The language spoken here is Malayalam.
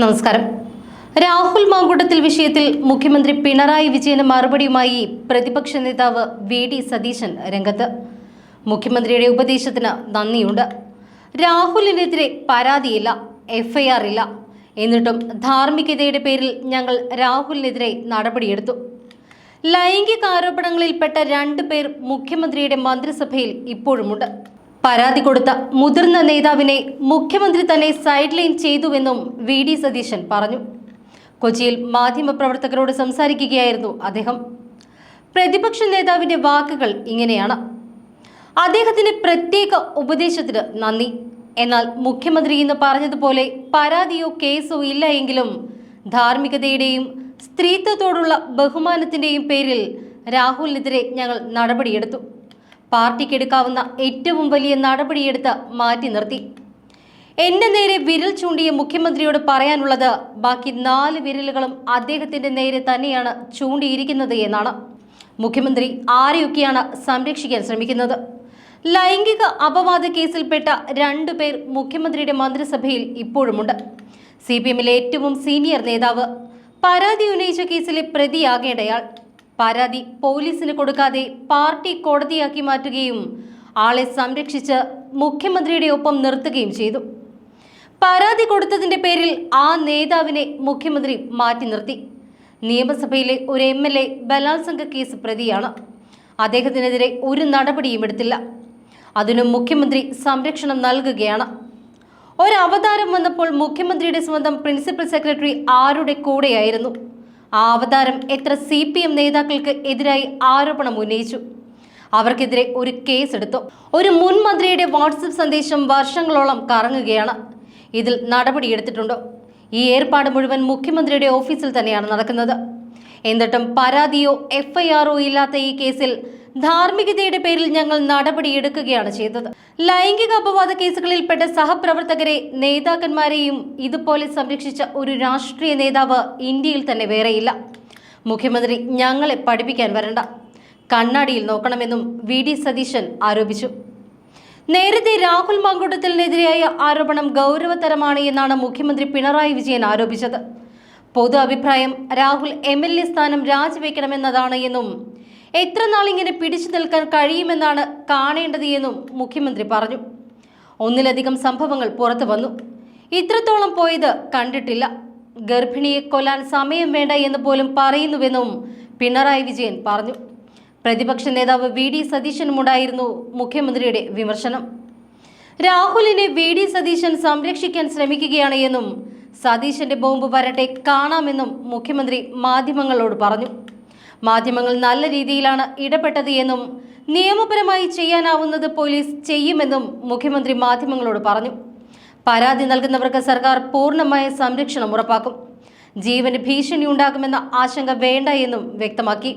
നമസ്കാരം. രാഹുൽ മാങ്കൂട്ടത്തിൽ വിഷയത്തിൽ മുഖ്യമന്ത്രി പിണറായി വിജയന് മറുപടിയുമായി പ്രതിപക്ഷ നേതാവ് വി ഡി സതീശൻ രംഗത്ത്. മുഖ്യമന്ത്രിയുടെ ഉപദേശത്തിന് നന്ദിയുണ്ട്. രാഹുലിനെതിരെ പരാതിയില്ല എഫ്ഐആർ ഇല്ല. എന്നിട്ടും ധാർമ്മികതയുടെ പേരിൽ ഞങ്ങൾ രാഹുലിനെതിരെ നടപടിയെടുത്തു. ലൈംഗിക ആരോപണങ്ങളിൽപ്പെട്ട രണ്ടു പേർ മുഖ്യമന്ത്രിയുടെ മന്ത്രിസഭയിൽ ഇപ്പോഴുമുണ്ട്. പരാതി കൊടുത്ത മുതിർന്ന നേതാവിനെ മുഖ്യമന്ത്രി തന്നെ സൈഡ് ലൈൻ ചെയ്തുവെന്നും വി ഡി സതീശൻ പറഞ്ഞു. കൊച്ചിയിൽ മാധ്യമപ്രവർത്തകരോട് സംസാരിക്കുകയായിരുന്നു അദ്ദേഹം. പ്രതിപക്ഷ നേതാവിന്റെ വാക്കുകൾ ഇങ്ങനെയാണ്. അദ്ദേഹത്തിന് പ്രത്യേക ഉപദേശത്തിന് നന്ദി. എന്നാൽ മുഖ്യമന്ത്രി ഇന്ന് പറഞ്ഞതുപോലെ പരാതിയോ കേസോ ഇല്ല എങ്കിലും ധാർമ്മികതയുടെയും സ്ത്രീത്വത്തോടുള്ള ബഹുമാനത്തിന്റെയും പേരിൽ രാഹുലിനെതിരെ ഞങ്ങൾ നടപടിയെടുത്തു. പാർട്ടിക്കെടുക്കാവുന്ന ഏറ്റവും വലിയ നടപടിയെടുത്ത് മാറ്റി നിർത്തി. എന്റെ നേരെ വിരൽ ചൂണ്ടിയ മുഖ്യമന്ത്രിയോട് പറയാനുള്ളത് ബാക്കി നാല് വിരലുകളും അദ്ദേഹത്തിന്റെ നേരെ തന്നെയാണ് ചൂണ്ടിയിരിക്കുന്നത് എന്നാണ്. മുഖ്യമന്ത്രി ആരെയൊക്കെയാണ് സംരക്ഷിക്കാൻ ശ്രമിക്കുന്നത്? ലൈംഗിക അപവാദ കേസിൽപ്പെട്ട രണ്ടു പേർ മുഖ്യമന്ത്രിയുടെ മന്ത്രിസഭയിൽ ഇപ്പോഴുമുണ്ട്. സി പി എമ്മിലെ ഏറ്റവും സീനിയർ നേതാവ് പരാതി ഉന്നയിച്ച കേസിലെ പ്രതിയാകേണ്ടയാൾ പരാതി പോലീസിന് കൊടുക്കാതെ പാർട്ടി കോടതിയാക്കി മാറ്റുകയും ആളെ സംരക്ഷിച്ച് മുഖ്യമന്ത്രിയുടെ ഒപ്പം നിർത്തുകയും ചെയ്തു. പരാതി കൊടുത്തതിന്റെ പേരിൽ ആ നേതാവിനെ മുഖ്യമന്ത്രി മാറ്റി നിർത്തി. നിയമസഭയിലെ ഒരു എം എൽ എ ബലാത്സംഗ കേസ് പ്രതിയാണ്. അദ്ദേഹത്തിനെതിരെ ഒരു നടപടിയും എടുത്തില്ല. അതിനും മുഖ്യമന്ത്രി സംരക്ഷണം നൽകുകയാണ്. ഒരവതാരം വന്നപ്പോൾ മുഖ്യമന്ത്രിയുടെ സ്വന്തം പ്രിൻസിപ്പൽ സെക്രട്ടറി ആരുടെ കൂടെയായിരുന്നു? ആ അവതാരം എത്ര സി പി എം നേതാക്കൾക്ക് എതിരായി ആരോപണം ഉന്നയിച്ചു. അവർക്കെതിരെ ഒരു കേസ് എടുത്തു ഒരു മുൻ മന്ത്രിയുടെ വാട്സപ്പ് സന്ദേശം വർഷങ്ങളോളം കറങ്ങുകയാണ്. ഇതിൽ നടപടിയെടുത്തിട്ടുണ്ടോ ഈ ഏർപ്പാട് മുഴുവൻ മുഖ്യമന്ത്രിയുടെ ഓഫീസിൽ തന്നെയാണ് നടക്കുന്നത്. എന്നിട്ടും പരാതിയോ എഫ്ഐആറോ ഇല്ലാത്ത ഈ കേസിൽ ധാർമ്മികതയുടെ പേരിൽ ഞങ്ങൾ നടപടിയെടുക്കുകയാണ് ചെയ്തത്. ലൈംഗിക അപവാദ കേസുകളിൽപ്പെട്ട സഹപ്രവർത്തകരെ നേതാക്കന്മാരെയും ഇതുപോലെ സംരക്ഷിച്ച ഒരു രാഷ്ട്രീയ നേതാവ് ഇന്ത്യയിൽ തന്നെ വേറെയില്ല. മുഖ്യമന്ത്രി ഞങ്ങളെ പഠിപ്പിക്കാൻ വരണ്ട. കണ്ണാടിയിൽ നോക്കണമെന്നും വി. ഡി. സതീശൻ ആരോപിച്ചു. നേരത്തെ രാഹുൽ മാങ്കൂട്ടത്തിനെതിരായ ആരോപണം ഗൗരവതരമാണ് എന്നാണ് മുഖ്യമന്ത്രി പിണറായി വിജയൻ ആരോപിച്ചത്. പൊതു അഭിപ്രായം രാഹുൽ എം. എൽ. എ സ്ഥാനം രാജിവെക്കണമെന്നതാണ് എന്നും എത്ര നാൾ ഇങ്ങനെ പിടിച്ചു നിൽക്കാൻ കഴിയുമെന്നാണ് കാണേണ്ടത് എന്നും മുഖ്യമന്ത്രി പറഞ്ഞു. ഒന്നിലധികം സംഭവങ്ങൾ പുറത്തു വന്നു. ഇത്രത്തോളം പോയത് കണ്ടിട്ടില്ല. ഗർഭിണിയെ കൊല്ലാൻ സമയം വേണ്ട എന്ന് പോലും പറയുന്നുവെന്നും പിണറായി വിജയൻ പറഞ്ഞു. പ്രതിപക്ഷ നേതാവ് വി ഡി സതീശനുമുണ്ടായിരുന്നു മുഖ്യമന്ത്രിയുടെ വിമർശനം. രാഹുലിനെ വി ഡി സതീശൻ സംരക്ഷിക്കാൻ ശ്രമിക്കുകയാണ് എന്നും സതീശന്റെ ബോംബ് വരട്ടെ കാണാമെന്നും മുഖ്യമന്ത്രി മാധ്യമങ്ങളോട് പറഞ്ഞു. മാധ്യമങ്ങൾ നല്ല രീതിയിലാണ് ഇടപെട്ടത് എന്നും നിയമപരമായി ചെയ്യാനാവുന്നത് പോലീസ് ചെയ്യുമെന്നും മുഖ്യമന്ത്രി മാധ്യമങ്ങളോട് പറഞ്ഞു. പരാതി നൽകുന്നവർക്ക് സർക്കാർ പൂർണമായ സംരക്ഷണം ഉറപ്പാക്കും. ജീവന് ഭീഷണി ഉണ്ടാകുമെന്ന ആശങ്ക വേണ്ട എന്നും വ്യക്തമാക്കി.